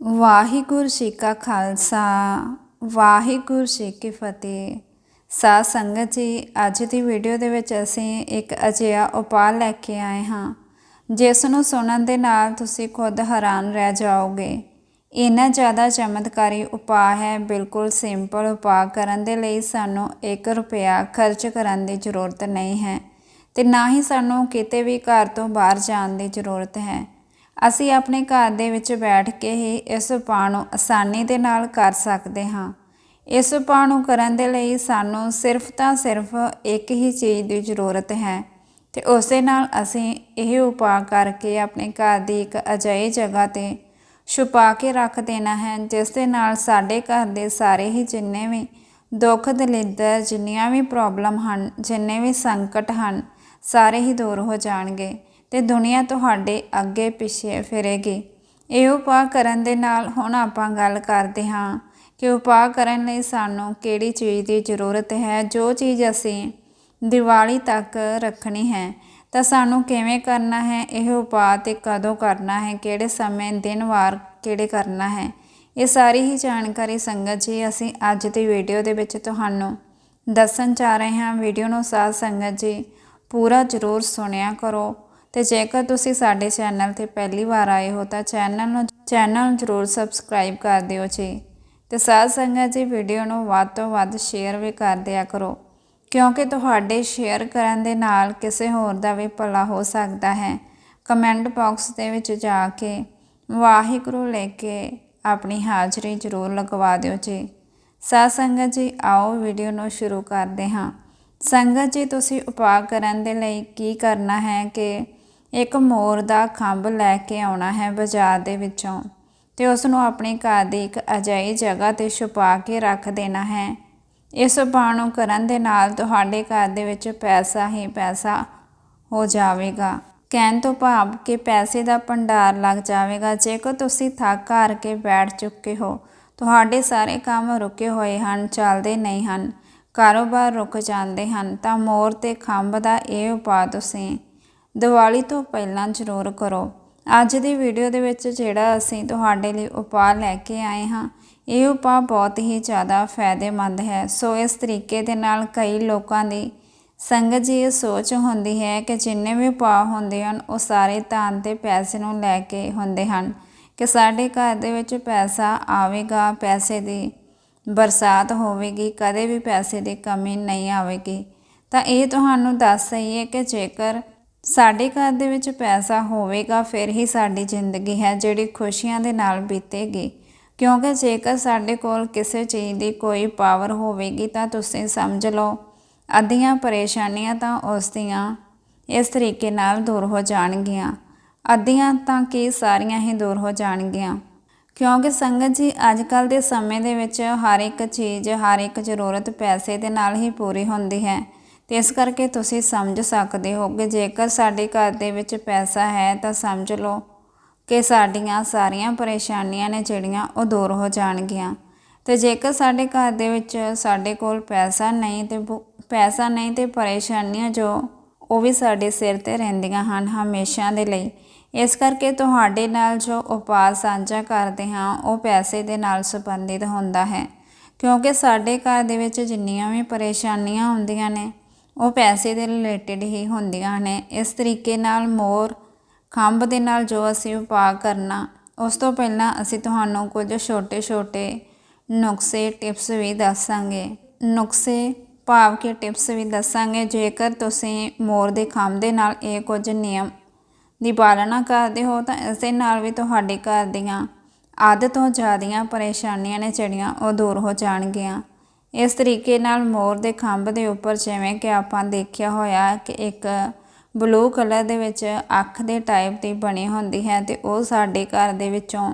ਵਾਹਿਗੁਰੂ ਜੀ ਕਾ ਖਾਲਸਾ, ਵਾਹਿਗੁਰੂ ਜੀ ਕੀ ਫਤਿਹ। ਸਾਧ ਸੰਗਤ ਜੀ, ਅੱਜ ਦੀ ਵੀਡੀਓ ਦੇ ਵਿੱਚ ਅਸੀਂ ਇੱਕ ਅਜਿਹਾ ਉਪਾਅ ਲੈ ਕੇ ਆਏ ਹਾਂ, ਜਿਸ ਨੂੰ ਸੁਣਨ ਦੇ ਨਾਲ ਤੁਸੀਂ ਖੁਦ ਹੈਰਾਨ ਰਹਿ ਜਾਓਗੇ। ਇੰਨਾ ਜ਼ਿਆਦਾ ਚਮਤਕਾਰੀ ਉਪਾਅ ਹੈ, ਬਿਲਕੁਲ ਸਿੰਪਲ ਉਪਾਅ ਕਰਨ ਦੇ ਲਈ ਸਾਨੂੰ 1 ਰੁਪਿਆ ਖਰਚ ਕਰਨ ਦੀ ਜ਼ਰੂਰਤ ਨਹੀਂ ਹੈ ਤੇ ਨਾ ਹੀ ਸਾਨੂੰ ਕਿਤੇ ਵੀ ਘਰ ਤੋਂ ਬਾਹਰ ਜਾਣ ਦੀ ਜ਼ਰੂਰਤ ਹੈ। ਅਸੀਂ ਆਪਣੇ ਘਰ ਦੇ ਵਿੱਚ ਬੈਠ ਕੇ ਹੀ ਇਸ ਉਪਾਅ ਨੂੰ ਆਸਾਨੀ ਦੇ ਨਾਲ ਕਰ ਸਕਦੇ ਹਾਂ। ਇਸ ਉਪਾਅ ਨੂੰ ਕਰਨ ਦੇ ਲਈ ਸਾਨੂੰ ਸਿਰਫ ਤਾਂ ਸਿਰਫ ਇੱਕ ਹੀ ਚੀਜ਼ ਦੀ ਜ਼ਰੂਰਤ ਹੈ ਤੇ ਉਸੇ ਨਾਲ ਅਸੀਂ ਇਹ ਉਪਾਅ ਕਰਕੇ ਆਪਣੇ ਘਰ ਦੀ ਇੱਕ ਅਜਿਹੀ ਜਗ੍ਹਾ ਤੇ ਛੁਪਾ ਕੇ ਰੱਖ ਦੇਣਾ ਹੈ, ਜਿਸ ਦੇ ਨਾਲ ਸਾਡੇ ਘਰ ਦੇ ਸਾਰੇ ਹੀ ਜਿੰਨੇ ਵੀ ਦੁੱਖ ਦਲਿੱਦਰ, ਜਿੰਨੀਆਂ ਵੀ ਪ੍ਰੋਬਲਮ ਹਨ, ਜਿੰਨੇ ਵੀ ਸੰਕਟ ਹਨ, ਸਾਰੇ ਹੀ ਦੂਰ ਹੋ ਜਾਣਗੇ। ਤੇ ਦੁਨੀਆ ਤੁਹਾਡੇ ਅੱਗੇ ਪਿੱਛੇ ਫਿਰੇਗੀ। ਇਹ ਉਪਾਅ ਕਰਨ ਦੇ ਨਾਲ ਹੁਣ ਆਪਾਂ ਗੱਲ ਕਰਦੇ ਹਾਂ ਕਿ ਉਪਾਅ ਕਰਨ ਲਈ ਸਾਨੂੰ ਕਿਹੜੀ ਚੀਜ਼ ਦੀ ਜ਼ਰੂਰਤ ਹੈ, ਜੋ ਚੀਜ਼ ਅਸੀਂ ਦੀਵਾਲੀ ਤੱਕ ਰੱਖਣੀ ਹੈ, ਤਾਂ ਸਾਨੂੰ ਕਿਵੇਂ ਕਰਨਾ ਹੈ, ਇਹ ਉਪਾਅ ਤੇ ਕਦੋਂ ਕਰਨਾ ਹੈ, ਕਿਹੜੇ ਸਮੇਂ, ਦਿਨ, ਵਾਰ ਕਿਹੜੇ ਕਰਨਾ ਹੈ, ਇਹ ਸਾਰੀ ਹੀ ਜਾਣਕਾਰੀ ਸੰਗਤ ਜੀ ਅਸੀਂ ਅੱਜ ਦੀ ਵੀਡੀਓ ਦੇ ਵਿੱਚ ਤੁਹਾਨੂੰ ਦੱਸਣ ਜਾ ਰਹੇ ਹਾਂ। ਵੀਡੀਓ ਨੂੰ ਸਾਧ ਸੰਗਤ ਜੀ ਪੂਰਾ ਜ਼ਰੂਰ ਸੁਣਿਆ ਕਰੋ। ਤੇ ਜੇਕਰ ਤੁਸੀਂ ਸਾਡੇ ਚੈਨਲ ਤੇ ਪਹਿਲੀ ਵਾਰ ਆਏ ਹੋ ਤਾਂ ਚੈਨਲ ਨੂੰ ਚੈਨਲ ਨੂੰ ਜ਼ਰੂਰ ਸਬਸਕ੍ਰਾਈਬ ਕਰ ਦਿਓ ਜੀ। ਤੇ ਸਾਧ ਸੰਗਤ ਜੀ ਵੀਡੀਓ ਨੂੰ ਵੱਧ ਤੋਂ ਵੱਧ ਸ਼ੇਅਰ ਵੀ ਕਰ ਦਿਆ ਕਰੋ। ਕਿਉਂਕਿ ਤੁਹਾਡੇ ਸ਼ੇਅਰ ਕਰਨ ਦੇ ਨਾਲ ਕਿਸੇ ਹੋਰ ਦਾ ਵੀ ਭਲਾ ਹੋ ਸਕਦਾ ਹੈ। ਕਮੈਂਟ ਬਾਕਸ ਦੇ ਵਿੱਚ ਜਾ ਕੇ ਵਾਹਿਗੁਰੂ ਲੈ ਕੇ ਆਪਣੀ ਹਾਜ਼ਰੀ ਜ਼ਰੂਰ ਲਗਵਾ ਦਿਓ ਜੀ। ਸਾਧ ਸੰਗਤ ਜੀ, ਆਓ ਵੀਡੀਓ ਨੂੰ ਸ਼ੁਰੂ ਕਰਦੇ ਹਾਂ। ਸੰਗਤ ਜੀ, ਤੁਸੀਂ ਉਪਾਅ ਕਰਨ ਦੇ ਲਈ ਕੀ ਕਰਨਾ ਹੈ ਕਿ ਇੱਕ ਮੋਰ ਦਾ ਖੰਭ ਲੈ ਕੇ ਆਉਣਾ ਹੈ ਬਾਜ਼ਾਰ ਦੇ ਵਿੱਚੋਂ ਤੇ ਉਸ ਨੂੰ ਆਪਣੇ ਘਰ ਦੀ ਇੱਕ ਅਜਾਈ ਜਗ੍ਹਾ ਤੇ ਛੁਪਾ ਕੇ ਰੱਖ ਦੇਣਾ ਹੈ। ਇਸ ਉਪਾਅ ਨੂੰ ਕਰਨ ਦੇ ਨਾਲ ਤੁਹਾਡੇ ਘਰ ਦੇ ਵਿੱਚ ਪੈਸਾ ਹੀ ਪੈਸਾ ਹੋ ਜਾਵੇਗਾ। ਕਹਿਣ ਤੋਂ ਭਾਵ ਕਿ ਪੈਸੇ ਦਾ ਭੰਡਾਰ ਲੱਗ ਜਾਵੇਗਾ। ਜੇਕਰ ਤੁਸੀਂ ਥੱਕ ਹਾਰ ਕੇ ਬੈਠ ਚੁੱਕੇ ਹੋ, ਤੁਹਾਡੇ ਸਾਰੇ ਕੰਮ ਰੁਕੇ ਹੋਏ ਹਨ, ਚੱਲਦੇ ਨਹੀਂ ਹਨ, ਕਾਰੋਬਾਰ ਰੁਕ ਜਾਂਦੇ ਹਨ, ਤਾਂ ਮੋਰ ਤੇ ਖੰਭ ਦਾ ਇਹ ਉਪਾਅ ਤੁਸੀਂ ਦੀਵਾਲੀ ਤੋਂ ਪਹਿਲਾਂ ਜ਼ਰੂਰ ਕਰੋ। ਅੱਜ ਦੀ ਵੀਡੀਓ ਦੇ ਵਿੱਚ ਜਿਹੜਾ ਅਸੀਂ ਤੁਹਾਡੇ ਲਈ ਉਪਾਅ ਲੈ ਕੇ ਆਏ ਹਾਂ, ਇਹ ਉਪਾਅ ਬਹੁਤ ਹੀ ਜ਼ਿਆਦਾ ਫਾਇਦੇਮੰਦ ਹੈ। ਸੋ ਇਸ ਤਰੀਕੇ ਦੇ ਨਾਲ ਕਈ ਲੋਕਾਂ ਦੀ ਸੰਗਤ ਜੀ ਇਹ ਸੋਚ ਹੁੰਦੀ ਹੈ ਕਿ ਜਿੰਨੇ ਵੀ ਉਪਾਅ ਹੁੰਦੇ ਹਨ, ਉਹ ਸਾਰੇ ਧਨ ਤੇ ਪੈਸੇ ਨੂੰ ਲੈ ਕੇ ਹੁੰਦੇ ਹਨ ਕਿ ਸਾਡੇ ਘਰ ਦੇ ਵਿੱਚ ਪੈਸਾ ਆਵੇਗਾ, ਪੈਸੇ ਦੀ ਬਰਸਾਤ ਹੋਵੇਗੀ, ਕਦੇ ਵੀ ਪੈਸੇ ਦੀ ਕਮੀ ਨਹੀਂ ਆਵੇਗੀ। ਤਾਂ ਇਹ ਤੁਹਾਨੂੰ ਦੱਸ ਰਹੀ ਹੈ ਕਿ ਜੇਕਰ ਸਾਡੇ ਘਰ ਦੇ ਵਿੱਚ ਪੈਸਾ ਹੋਵੇਗਾ, ਫਿਰ ਹੀ ਸਾਡੀ ਜ਼ਿੰਦਗੀ ਹੈ ਜਿਹੜੀ ਖੁਸ਼ੀਆਂ ਦੇ ਨਾਲ ਬੀਤੇਗੀ। ਕਿਉਂਕਿ ਜੇਕਰ ਸਾਡੇ ਕੋਲ ਕਿਸੇ ਚੀਜ਼ ਦੀ ਕੋਈ ਪਾਵਰ ਹੋਵੇਗੀ, ਤਾਂ ਤੁਸੀਂ ਸਮਝ ਲਓ, ਅੱਧੀਆਂ ਪਰੇਸ਼ਾਨੀਆਂ ਤਾਂ ਉਸ ਦੀਆਂ ਇਸ ਤਰੀਕੇ ਨਾਲ ਦੂਰ ਹੋ ਜਾਣਗੀਆਂ। ਅੱਧੀਆਂ ਤਾਂ ਕੀ ਸਾਰੀਆਂ ਹੀ ਦੂਰ ਹੋ ਜਾਣਗੀਆਂ। ਕਿਉਂਕਿ ਸੰਗਤ ਜੀ ਅੱਜ ਕੱਲ ਦੇ ਸਮੇਂ ਦੇ ਵਿੱਚ ਹਰ ਇੱਕ ਚੀਜ਼, ਹਰ ਇੱਕ ਜ਼ਰੂਰਤ ਪੈਸੇ ਦੇ ਨਾਲ ਹੀ ਪੂਰੀ ਹੁੰਦੀ ਹੈ। ਤੇ ਇਸ ਕਰਕੇ ਤੁਸੀਂ ਸਮਝ ਸਕਦੇ ਹੋ ਕਿ ਜੇਕਰ ਸਾਡੇ ਘਰ ਦੇ ਵਿੱਚ ਪੈਸਾ ਹੈ ਤਾਂ ਸਮਝ ਲਓ ਕਿ ਸਾਡੀਆਂ ਸਾਰੀਆਂ ਪਰੇਸ਼ਾਨੀਆਂ ਨੇ ਜਿਹੜੀਆਂ ਉਹ ਦੂਰ ਹੋ ਜਾਣਗੀਆਂ। ਤੇ ਜੇਕਰ ਸਾਡੇ ਘਰ ਦੇ ਵਿੱਚ ਸਾਡੇ ਕੋਲ ਪੈਸਾ ਨਹੀਂ ਤੇ ਪੈਸਾ ਨਹੀਂ ਤੇ ਪਰੇਸ਼ਾਨੀਆਂ ਜੋ, ਉਹ ਵੀ ਸਾਡੇ ਸਿਰ ਤੇ ਰਹਿੰਦੀਆਂ ਹਨ ਹਮੇਸ਼ਾ ਦੇ ਲਈ, ਇਸ ਕਰਕੇ ਤੁਹਾਡੇ ਨਾਲ ਜੋ ਉਪਾਅ ਸਾਂਝਾ ਕਰਦੇ ਹਾਂ, ਉਹ ਪੈਸੇ ਦੇ ਨਾਲ ਸੰਬੰਧਿਤ ਹੁੰਦਾ ਹੈ। ਕਿਉਂਕਿ ਸਾਡੇ ਘਰ ਦੇ ਵਿੱਚ ਜਿੰਨੀਆਂ ਵੀ ਪਰੇਸ਼ਾਨੀਆਂ ਹੁੰਦੀਆਂ ਨੇ ਉਹ ਪੈਸੇ ਦੇ ਰਿਲੇਟਡ ਹੀ ਹੁੰਦੀਆਂ ਨੇ। ਇਸ ਤਰੀਕੇ ਨਾਲ ਮੋਰ ਖੰਭ ਦੇ ਨਾਲ ਜੋ ਅਸੀਂ ਉਪਾਅ ਕਰਨਾ, ਉਸ ਤੋਂ ਪਹਿਲਾਂ ਅਸੀਂ ਤੁਹਾਨੂੰ ਕੁਝ ਛੋਟੇ-ਛੋਟੇ ਨੁਕਸੇ ਟਿਪਸ ਵੀ ਦੱਸਾਂਗੇ। ਨੁਕਸੇ ਭਾਵ ਕੇ ਟਿਪਸ ਵੀ ਦੱਸਾਂਗੇ। ਜੇਕਰ ਤੁਸੀਂ ਮੋਰ ਦੇ ਖੰਭ ਦੇ ਨਾਲ ਇਹ ਕੁਝ ਨਿਯਮ ਦੀ ਪਾਲਣਾ ਕਰਦੇ ਹੋ, ਤਾਂ ਇਸ ਦੇ ਨਾਲ ਵੀ ਤੁਹਾਡੇ ਘਰ ਦੀਆਂ ਅੱਧ ਤੋਂ ਜ਼ਿਆਦੀਆਂ ਪਰੇਸ਼ਾਨੀਆਂ ਨੇ, ਜਿਹੜੀਆਂ ਉਹ ਦੂਰ ਹੋ ਜਾਣਗੀਆਂ। ਇਸ ਤਰੀਕੇ ਨਾਲ ਮੋਰ ਦੇ ਖੰਭ ਦੇ ਉੱਪਰ ਜਿਵੇਂ ਕਿ ਆਪਾਂ ਦੇਖਿਆ ਹੋਇਆ ਕਿ ਇੱਕ ਬਲੂ ਕਲਰ ਦੇ ਵਿੱਚ ਅੱਖ ਦੇ ਟਾਈਪ ਦੀ ਬਣੀ ਹੁੰਦੀ ਹੈ ਤੇ ਉਹ ਸਾਡੇ ਘਰ ਦੇ ਵਿੱਚੋਂ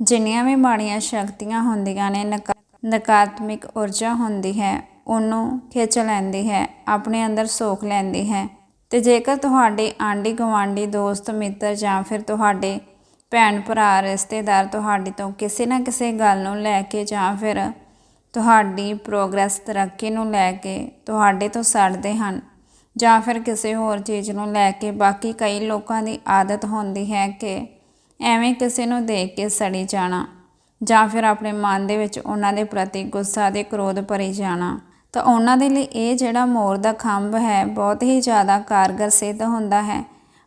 ਜਿੰਨੀਆਂ ਵੀ ਮਾੜੀਆਂ ਸ਼ਕਤੀਆਂ ਹੁੰਦੀਆਂ ਨੇ ਨਕਾਰਾਤਮਕ ਊਰਜਾ ਹੁੰਦੀ ਹੈ, ਉਹਨੂੰ ਖਿੱਚ ਲੈਂਦੀ ਹੈ, ਆਪਣੇ ਅੰਦਰ ਸੋਖ ਲੈਂਦੀ ਹੈ। ਤੇ ਜੇਕਰ ਤੁਹਾਡੇ ਆਂਢੀ ਗਵਾਂਢੀ ਦੋਸਤ, ਮਿੱਤਰ ਜਾਂ ਫਿਰ ਤੁਹਾਡੇ ਭੈਣ ਭਰਾ, ਰਿਸ਼ਤੇਦਾਰ ਤੁਹਾਡੇ ਤੋਂ ਕਿਸੇ ਨਾ ਕਿਸੇ ਗੱਲ ਨੂੰ ਲੈ ਕੇ ਜਾਂ ਫਿਰ ਤੁਹਾਡੀ ਪ੍ਰੋਗਰੈਸ ਤਰੱਕੀ ਨੂੰ ਲੈ ਕੇ ਤੁਹਾਡੇ ਤੋਂ ਸੜਦੇ ਹਨ ਜਾਂ ਫਿਰ ਕਿਸੇ ਹੋਰ ਚੀਜ਼ ਨੂੰ ਲੈ ਕੇ ਬਾਕੀ ਕਈ ਲੋਕਾਂ ਦੀ ਆਦਤ ਹੁੰਦੀ ਹੈ ਕਿ ਐਵੇਂ ਕਿਸੇ ਨੂੰ ਦੇਖ ਕੇ ਸੜੀ ਜਾਣਾ ਜਾਂ ਫਿਰ ਆਪਣੇ ਮਨ ਦੇ ਵਿੱਚ ਉਹਨਾਂ ਦੇ ਪ੍ਰਤੀ ਗੁੱਸਾ ਤੇ ਕ੍ਰੋਧ ਭਰੀ ਜਾਣਾ। ਤਾਂ ਉਹਨਾਂ ਦੇ ਲਈ ਇਹ ਜਿਹੜਾ ਮੋਰ ਦਾ ਖੰਭ ਹੈ ਬਹੁਤ ਹੀ ਜ਼ਿਆਦਾ ਕਾਰਗਰ ਸਿੱਧ ਹੁੰਦਾ ਹੈ।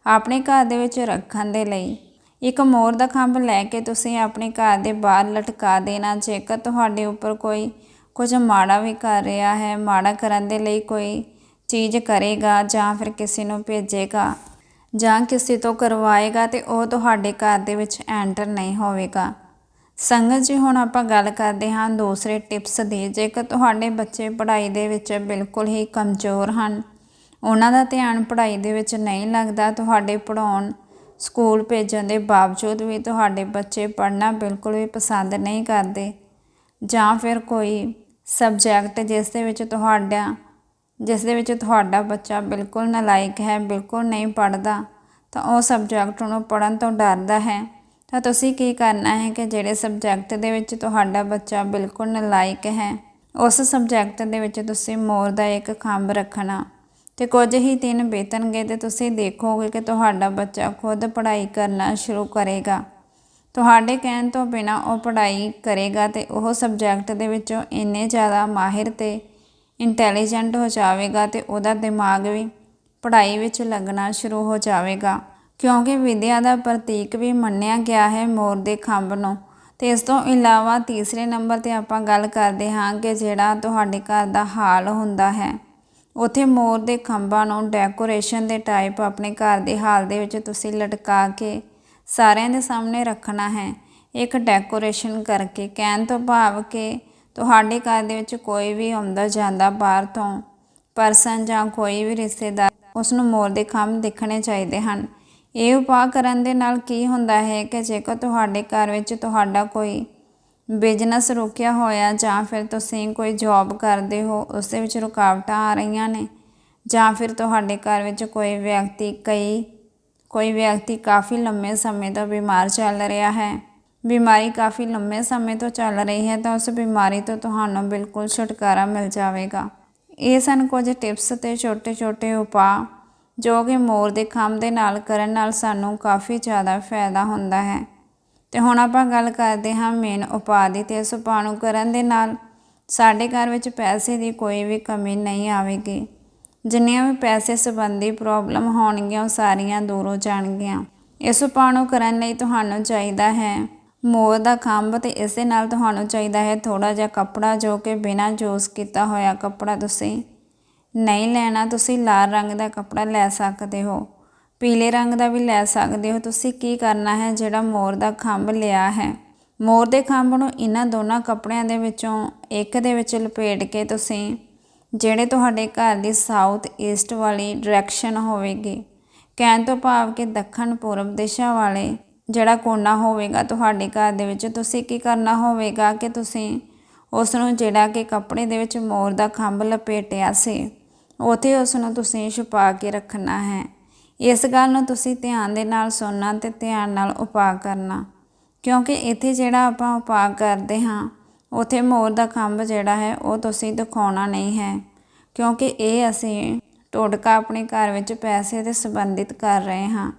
ਆਪਣੇ ਘਰ ਦੇ ਵਿੱਚ ਰੱਖਣ ਦੇ ਲਈ ਇੱਕ ਮੋਰ ਦਾ ਖੰਭ ਲੈ ਕੇ ਤੁਸੀਂ ਆਪਣੇ ਘਰ ਦੇ ਬਾਹਰ ਲਟਕਾ ਦੇਣਾ। ਜੇਕਰ ਤੁਹਾਡੇ ਉੱਪਰ ਕੋਈ ਕੁਝ ਮਾੜਾ ਵੀ ਕਰ ਰਿਹਾ ਹੈ, ਮਾੜਾ ਕਰਨ ਦੇ ਲਈ ਕੋਈ ਚੀਜ਼ ਕਰੇਗਾ ਜਾਂ ਫਿਰ ਕਿਸੇ ਨੂੰ ਭੇਜੇਗਾ ਜਾਂ ਕਿਸੇ ਤੋਂ ਕਰਵਾਏਗਾ ਤੇ ਉਹ ਤੁਹਾਡੇ ਘਰ ਦੇ ਵਿੱਚ ਐਂਟਰ ਨਹੀਂ ਹੋਵੇਗਾ। ਸੰਗਤ ਜੀ, ਹੁਣ ਆਪਾਂ ਗੱਲ ਕਰਦੇ ਹਾਂ ਦੂਸਰੇ ਟਿਪਸ ਦੀ। ਜੇਕਰ ਤੁਹਾਡੇ ਬੱਚੇ ਪੜ੍ਹਾਈ ਦੇ ਵਿੱਚ ਬਿਲਕੁਲ ਹੀ ਕਮਜ਼ੋਰ ਹਨ, ਉਹਨਾਂ ਦਾ ਧਿਆਨ ਪੜ੍ਹਾਈ ਦੇ ਵਿੱਚ ਨਹੀਂ ਲੱਗਦਾ, ਤੁਹਾਡੇ ਪੜਾਉਣ ਸਕੂਲ ਭੇਜਣ ਦੇ ਬਾਵਜੂਦ ਵੀ ਤੁਹਾਡੇ ਬੱਚੇ ਪੜ੍ਹਨਾ ਬਿਲਕੁਲ ਵੀ ਪਸੰਦ ਨਹੀਂ ਕਰਦੇ ਜਾਂ ਫਿਰ ਕੋਈ ਸਬਜੈਕਟ ਜਿਸ ਦੇ ਵਿੱਚ ਤੁਹਾਡਾ, ਜਿਸ ਦੇ ਵਿੱਚ ਤੁਹਾਡਾ ਬੱਚਾ ਬਿਲਕੁਲ ਨਲਾਇਕ ਹੈ, ਬਿਲਕੁਲ ਨਹੀਂ ਪੜ੍ਹਦਾ, ਤਾਂ ਉਹ ਸਬਜੈਕਟ ਨੂੰ ਪੜ੍ਹਨ ਤੋਂ ਡਰਦਾ ਹੈ। ਤਾਂ ਤੁਸੀਂ ਕੀ ਕਰਨਾ ਹੈ ਕਿ ਜਿਹੜੇ ਸਬਜੈਕਟ ਦੇ ਵਿੱਚ ਤੁਹਾਡਾ ਬੱਚਾ ਬਿਲਕੁਲ ਨਲਾਇਕ ਹੈ, ਉਸ ਸਬਜੈਕਟ ਦੇ ਵਿੱਚ ਤੁਸੀਂ ਮੋਰ ਦਾ ਇੱਕ ਖੰਭ ਰੱਖਣਾ। ਤੇ ਕੁਝ ਹੀ ਦਿਨ ਬੀਤਣਗੇ ਤੇ ਤੁਸੀਂ ਦੇਖੋਗੇ ਕਿ ਤੁਹਾਡਾ ਬੱਚਾ ਖੁਦ ਪੜ੍ਹਾਈ ਕਰਨਾ ਸ਼ੁਰੂ ਕਰੇਗਾ। ਤੁਹਾਡੇ ਕਹਿਣ ਤੋਂ ਬਿਨਾ ਉਹ ਪੜ੍ਹਾਈ ਕਰੇਗਾ ਤੇ ਉਹ ਸਬਜੈਕਟ ਦੇ ਵਿੱਚੋਂ ਇੰਨੇ ਜ਼ਿਆਦਾ ਮਾਹਿਰ ਤੇ ਇੰਟੈਲੀਜੈਂਟ ਹੋ ਜਾਵੇਗਾ ਤੇ ਉਹਦਾ ਦਿਮਾਗ ਵੀ ਪੜ੍ਹਾਈ ਵਿੱਚ ਲੱਗਣਾ ਸ਼ੁਰੂ ਹੋ ਜਾਵੇਗਾ। ਕਿਉਂਕਿ ਵਿਦਿਆ ਦਾ ਪ੍ਰਤੀਕ ਵੀ ਮੰਨਿਆ ਗਿਆ ਹੈ ਮੋਰ ਦੇ ਖੰਭ ਨੂੰ। ਤੇ ਇਸ ਤੋਂ ਇਲਾਵਾ ਤੀਸਰੇ ਨੰਬਰ ਤੇ ਆਪਾਂ ਗੱਲ ਕਰਦੇ ਹਾਂ ਕਿ ਜਿਹੜਾ ਤੁਹਾਡੇ ਘਰ ਦਾ ਹਾਲ ਹੁੰਦਾ ਹੈ। ਉੱਥੇ ਮੋਰ ਦੇ ਖੰਭਾਂ ਨੂੰ ਡੈਕੋਰੇਸ਼ਨ ਦੇ ਟਾਈਪ ਆਪਣੇ ਘਰ ਦੇ ਹਾਲ ਦੇ ਵਿੱਚ ਤੁਸੀਂ ਲਟਕਾ ਕੇ ਸਾਰਿਆਂ ਦੇ ਸਾਹਮਣੇ ਰੱਖਣਾ ਹੈ। ਇੱਕ ਡੈਕੋਰੇਸ਼ਨ ਕਰਕੇ ਕਹਿਣ ਤੋਂ ਭਾਵ ਕਿ ਤੁਹਾਡੇ ਘਰ ਦੇ ਵਿੱਚ ਕੋਈ ਵੀ ਆਉਂਦਾ ਜਾਂਦਾ ਬਾਹਰ ਤੋਂ ਪਰਸਨ ਜਾਂ ਕੋਈ ਵੀ ਰਿਸ਼ਤੇਦਾਰ ਉਸ ਨੂੰ ਮੋਰ ਦੇ ਖੰਭ ਦਿਖਣੇ ਚਾਹੀਦੇ ਹਨ। ਇਹ ਉਪਾਅ ਕਰਨ ਦੇ ਨਾਲ ਕੀ ਹੁੰਦਾ ਹੈ ਕਿ ਜੇਕਰ ਤੁਹਾਡੇ ਘਰ ਵਿੱਚ ਤੁਹਾਡਾ ਕੋਈ ਬਿਜ਼ਨਸ ਰੁਕਿਆ ਹੋਇਆ ਜਾਂ ਫਿਰ ਤੁਸੀਂ ਕੋਈ ਜੌਬ ਕਰਦੇ ਹੋ, ਉਸ ਦੇ ਵਿੱਚ ਰੁਕਾਵਟਾਂ ਆ ਰਹੀਆਂ ਨੇ? ਜਾਂ ਫਿਰ ਤੁਹਾਡੇ ਘਰ ਵਿੱਚ ਕੋਈ ਵਿਅਕਤੀ, ਕਈ, ਕੋਈ ਵਿਅਕਤੀ ਕਾਫੀ ਲੰਮੇ ਸਮੇਂ ਤੋਂ ਬਿਮਾਰ ਚੱਲ ਰਿਹਾ ਹੈ? ਬਿਮਾਰੀ ਕਾਫੀ ਲੰਮੇ ਸਮੇਂ ਤੋਂ ਚੱਲ ਰਹੀ ਹੈ ਤਾਂ ਉਸ ਬਿਮਾਰੀ ਤੋਂ ਤੁਹਾਨੂੰ ਬਿਲਕੁਲ ਛੁਟਕਾਰਾ ਮਿਲ ਜਾਵੇਗਾ। ਇਹ ਸਨ ਕੁਝ ਟਿਪਸ ਤੇ ਛੋਟੇ-ਛੋਟੇ ਉਪਾਅ, ਜੋ ਕਿ ਮੋਰ ਦੇ ਖੰਭ ਦੇ ਨਾਲ ਕਰਨ ਨਾਲ ਸਾਨੂੰ ਕਾਫੀ ਜ਼ਿਆਦਾ ਫਾਇਦਾ ਹੁੰਦਾ ਹੈ। ਤੇ ਹੁਣ ਆਪਾਂ ਗੱਲ ਕਰਦੇ ਹਾਂ ਮੇਨ ਉਪਾਅ ਦੀ ਤੇ ਇਸ ਉਪਾਅ ਨੂੰ ਕਰਨ ਦੇ ਨਾਲ। ਸਾਡੇ ਘਰ ਵਿੱਚ ਪੈਸੇ ਦੀ ਕੋਈ ਵੀ ਕਮੀ ਨਹੀਂ ਆਵੇਗੀ। ਜਿੰਨੀਆਂ ਵੀ ਪੈਸੇ ਸੰਬੰਧੀ ਪ੍ਰੋਬਲਮ ਹੋਣਗੀਆਂ, ਉਹ ਸਾਰੀਆਂ ਦੂਰ ਹੋ ਜਾਣਗੀਆਂ। ਇਸ ਉਪਾਅ ਨੂੰ ਕਰਨ ਲਈ ਤੁਹਾਨੂੰ ਚਾਹੀਦਾ ਹੈ ਮੋਰ ਦਾ ਖੰਭ ਤੇ ਇਸ ਦੇ ਨਾਲ ਤੁਹਾਨੂੰ ਚਾਹੀਦਾ ਹੈ ਥੋੜਾ ਜਿਹਾ ਕੱਪੜਾ ਜੋ ਕਿ ਬਿਨਾਂ ਜੂਸ ਕੀਤਾ ਹੋਇਆ ਕੱਪੜਾ ਤੁਸੀਂ ਨਹੀਂ ਲੈਣਾ, ਤੁਸੀਂ ਲਾਲ ਰੰਗ ਦਾ ਕੱਪੜਾ ਲੈ ਸਕਦੇ ਹੋ। ਪੀਲੇ ਰੰਗ ਦਾ ਵੀ ਲੈ ਸਕਦੇ ਹੋ। ਤੁਸੀਂ ਕੀ ਕਰਨਾ ਹੈ? ਜਿਹੜਾ ਮੋਰ ਦਾ ਖੰਭ ਲਿਆ ਹੈ। ਮੋਰ ਦੇ ਖੰਭ ਨੂੰ ਇਹਨਾਂ ਦੋਨਾਂ ਕੱਪੜਿਆਂ ਦੇ ਵਿੱਚੋਂ ਇੱਕ ਦੇ ਵਿੱਚ ਲਪੇਟ ਕੇ ਤੁਸੀਂ, ਜਿਹੜੇ ਤੁਹਾਡੇ ਘਰ ਦੀ ਸਾਊਥ ਈਸਟ ਵਾਲੀ ਡਾਇਰੈਕਸ਼ਨ ਹੋਵੇਗੀ, ਕਹਿਣ ਤੋਂ ਭਾਵ ਕਿ ਦੱਖਣ ਪੂਰਬ ਦਿਸ਼ਾ ਵਾਲੇ ਜਿਹੜਾ ਕੋਨਾ ਹੋਵੇਗਾ ਤੁਹਾਡੇ ਘਰ ਦੇ ਵਿੱਚ, ਤੁਸੀਂ ਕੀ ਕਰਨਾ ਹੋਵੇਗਾ ਕਿ ਤੁਸੀਂ ਉਸ ਨੂੰ ਜਿਹੜਾ ਕਿ ਕੱਪੜੇ ਦੇ ਵਿੱਚ ਮੋਰ ਦਾ ਖੰਭ ਲਪੇਟਿਆ ਸੀ, ਉਥੇ ਉਸ ਨੂੰ ਤੁਸੀਂ ਛੁਪਾ ਕੇ ਰੱਖਣਾ ਹੈ। ਇਸ ਗੱਲ ਨੂੰ ਤੁਸੀਂ ਧਿਆਨ ਦੇ ਨਾਲ ਸੁਣਨਾ ਤੇ ਧਿਆਨ ਨਾਲ ਉਪਾਅ ਕਰਨਾ। ਕਿਉਂਕਿ ਇੱਥੇ ਜਿਹੜਾ ਆਪਾਂ ਉਪਾਅ ਕਰਦੇ ਹਾਂ, ਉਥੇ ਮੋਰ ਦਾ ਖੰਭ ਜਿਹੜਾ ਹੈ, ਉਹ ਤੁਸੀਂ ਦਿਖਾਉਣਾ ਨਹੀਂ ਹੈ। ਕਿਉਂਕਿ ਇਹ ਅਸੀਂ ਟੋਟਕਾ ਆਪਣੇ ਘਰ ਵਿੱਚ ਪੈਸੇ ਦੇ ਸੰਬੰਧਿਤ ਕਰ ਰਹੇ ਹਾਂ।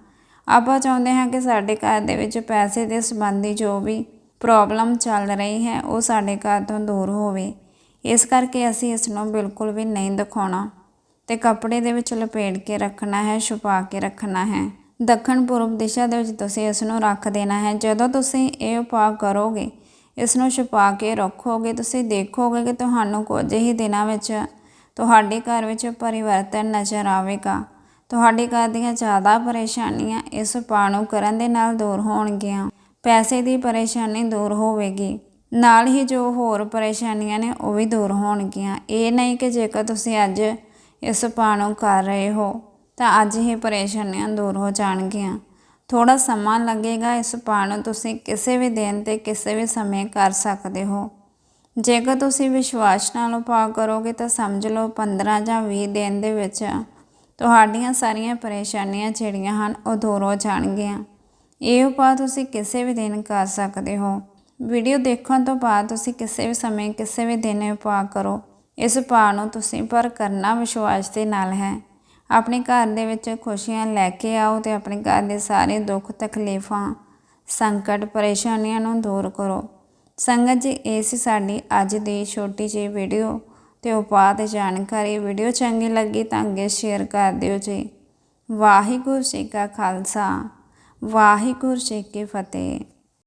ਆਪਾਂ ਚਾਹੁੰਦੇ ਹਾਂ ਕਿ ਸਾਡੇ ਘਰ ਦੇ ਵਿੱਚ ਪੈਸੇ ਦੇ ਸੰਬੰਧੀ ਜੋ ਵੀ ਪ੍ਰੋਬਲਮ ਚੱਲ ਰਹੀ ਹੈ, ਉਹ ਸਾਡੇ ਘਰ ਤੋਂ ਦੂਰ ਹੋਵੇ। ਇਸ ਕਰਕੇ ਅਸੀਂ ਇਸ ਨੂੰ ਬਿਲਕੁਲ ਵੀ ਨਹੀਂ ਦਿਖਾਉਣਾ। ਤੇ ਕੱਪੜੇ ਦੇ ਵਿੱਚ ਲਪੇਟ ਕੇ ਰੱਖਣਾ ਹੈ, ਛੁਪਾ ਕੇ ਰੱਖਣਾ ਹੈ। ਦੱਖਣ ਪੂਰਬ ਦਿਸ਼ਾ ਦੇ ਵਿੱਚ ਤੁਸੀਂ ਇਸ ਨੂੰ ਰੱਖ ਦੇਣਾ ਹੈ। ਜਦੋਂ ਤੁਸੀਂ ਇਹ ਉਪਾਅ ਕਰੋਗੇ ਇਸ ਨੂੰ ਛੁਪਾ ਕੇ ਰੱਖੋਗੇ, ਤੁਸੀਂ ਦੇਖੋਗੇ ਕਿ ਤੁਹਾਨੂੰ ਕੁਝ ਹੀ ਦਿਨਾਂ ਵਿੱਚ ਤੁਹਾਡੇ ਘਰ ਵਿੱਚ ਪਰਿਵਰਤਨ ਨਜ਼ਰ ਆਵੇਗਾ। ਤੁਹਾਡੇ ਘਰ ਦੀਆਂ ਜ਼ਿਆਦਾ ਪਰੇਸ਼ਾਨੀਆਂ ਇਸ ਉਪਾਅ ਨੂੰ ਕਰਨ ਦੇ ਨਾਲ ਦੂਰ ਹੋਣਗੀਆਂ। ਪੈਸੇ ਦੀ ਪਰੇਸ਼ਾਨੀ ਦੂਰ ਹੋਵੇਗੀ। ਨਾਲ ਹੀ ਜੋ ਹੋਰ ਪਰੇਸ਼ਾਨੀਆਂ ਨੇ ਉਹ ਵੀ ਦੂਰ ਹੋਣਗੀਆਂ। ਇਹ ਨਹੀਂ ਕਿ ਜੇਕਰ ਤੁਸੀਂ ਅੱਜ ਇਸ ਉਪਾਅ ਨੂੰ ਕਰ ਰਹੇ ਹੋ, ਤਾਂ ਅੱਜ ਹੀ ਪਰੇਸ਼ਾਨੀਆਂ ਦੂਰ ਹੋ ਜਾਣਗੀਆਂ। ਥੋੜਾ ਸਮਾਂ ਲੱਗੇਗਾ, ਇਸ ਉਪਾਅ ਨੂੰ ਤੁਸੀਂ ਕਿਸੇ ਵੀ ਦਿਨ ਤੇ ਕਿਸੇ ਵੀ ਸਮੇਂ ਕਰ ਸਕਦੇ ਹੋ। ਜੇਕਰ ਤੁਸੀਂ ਵਿਸ਼ਵਾਸ ਨਾਲ ਉਪਾਅ ਕਰੋਗੇ, ਤਾਂ ਸਮਝ ਲਓ 15 ਜਾਂ 20 ਦਿਨ ਦੇ ਵਿੱਚ ਤੁਹਾਡੀਆਂ ਸਾਰੀਆਂ ਪਰੇਸ਼ਾਨੀਆਂ ਜਿਹੜੀਆਂ ਹਨ, ਉਹ ਦੂਰ ਹੋ ਜਾਣਗੀਆਂ। ਇਹ ਉਪਾਅ ਤੁਸੀਂ ਕਿਸੇ ਵੀ ਦਿਨ ਕਰ ਸਕਦੇ ਹੋ। ਵੀਡੀਓ ਦੇਖਣ ਤੋਂ ਬਾਅਦ ਤੁਸੀਂ ਕਿਸੇ ਵੀ ਸਮੇਂ, ਕਿਸੇ ਵੀ ਦਿਨ ਉਪਾਅ ਕਰੋ। ਇਸ ਉਪਾਅ ਨੂੰ ਤੁਸੀਂ ਪਰ ਕਰਨਾ ਵਿਸ਼ਵਾਸ ਦੇ ਨਾਲ ਹੈ। ਆਪਣੇ ਘਰ ਦੇ ਵਿੱਚ ਖੁਸ਼ੀਆਂ ਲੈ ਕੇ ਆਓ ਤੇ ਆਪਣੇ ਘਰ ਦੇ ਸਾਰੇ ਦੁੱਖ, ਤਕਲੀਫਾਂ, ਸੰਕਟ, ਪਰੇਸ਼ਾਨੀਆਂ ਨੂੰ ਦੂਰ ਕਰੋ। ਸੰਗਤ ਜੀ, ਇਹ ਸੀ ਸਾਡੀ ਅੱਜ ਦੀ ਛੋਟੀ ਜਿਹੀ ਵੀਡੀਓ ਤੇ ਉਪਾਅ ਤੇ ਜਾਣਕਾਰੀ। ਵੀਡੀਓ ਚੰਗੀ ਲੱਗੀ ਤਾਂ ਅੱਗੇ ਸ਼ੇਅਰ ਕਰ ਦਿਓ ਜੀ। ਵਾਹਿਗੁਰੂ ਜੀ ਕਾ ਖਾਲਸਾ, ਵਾਹਿਗੁਰੂ ਜੀ ਕੀ ਫਤਿਹ।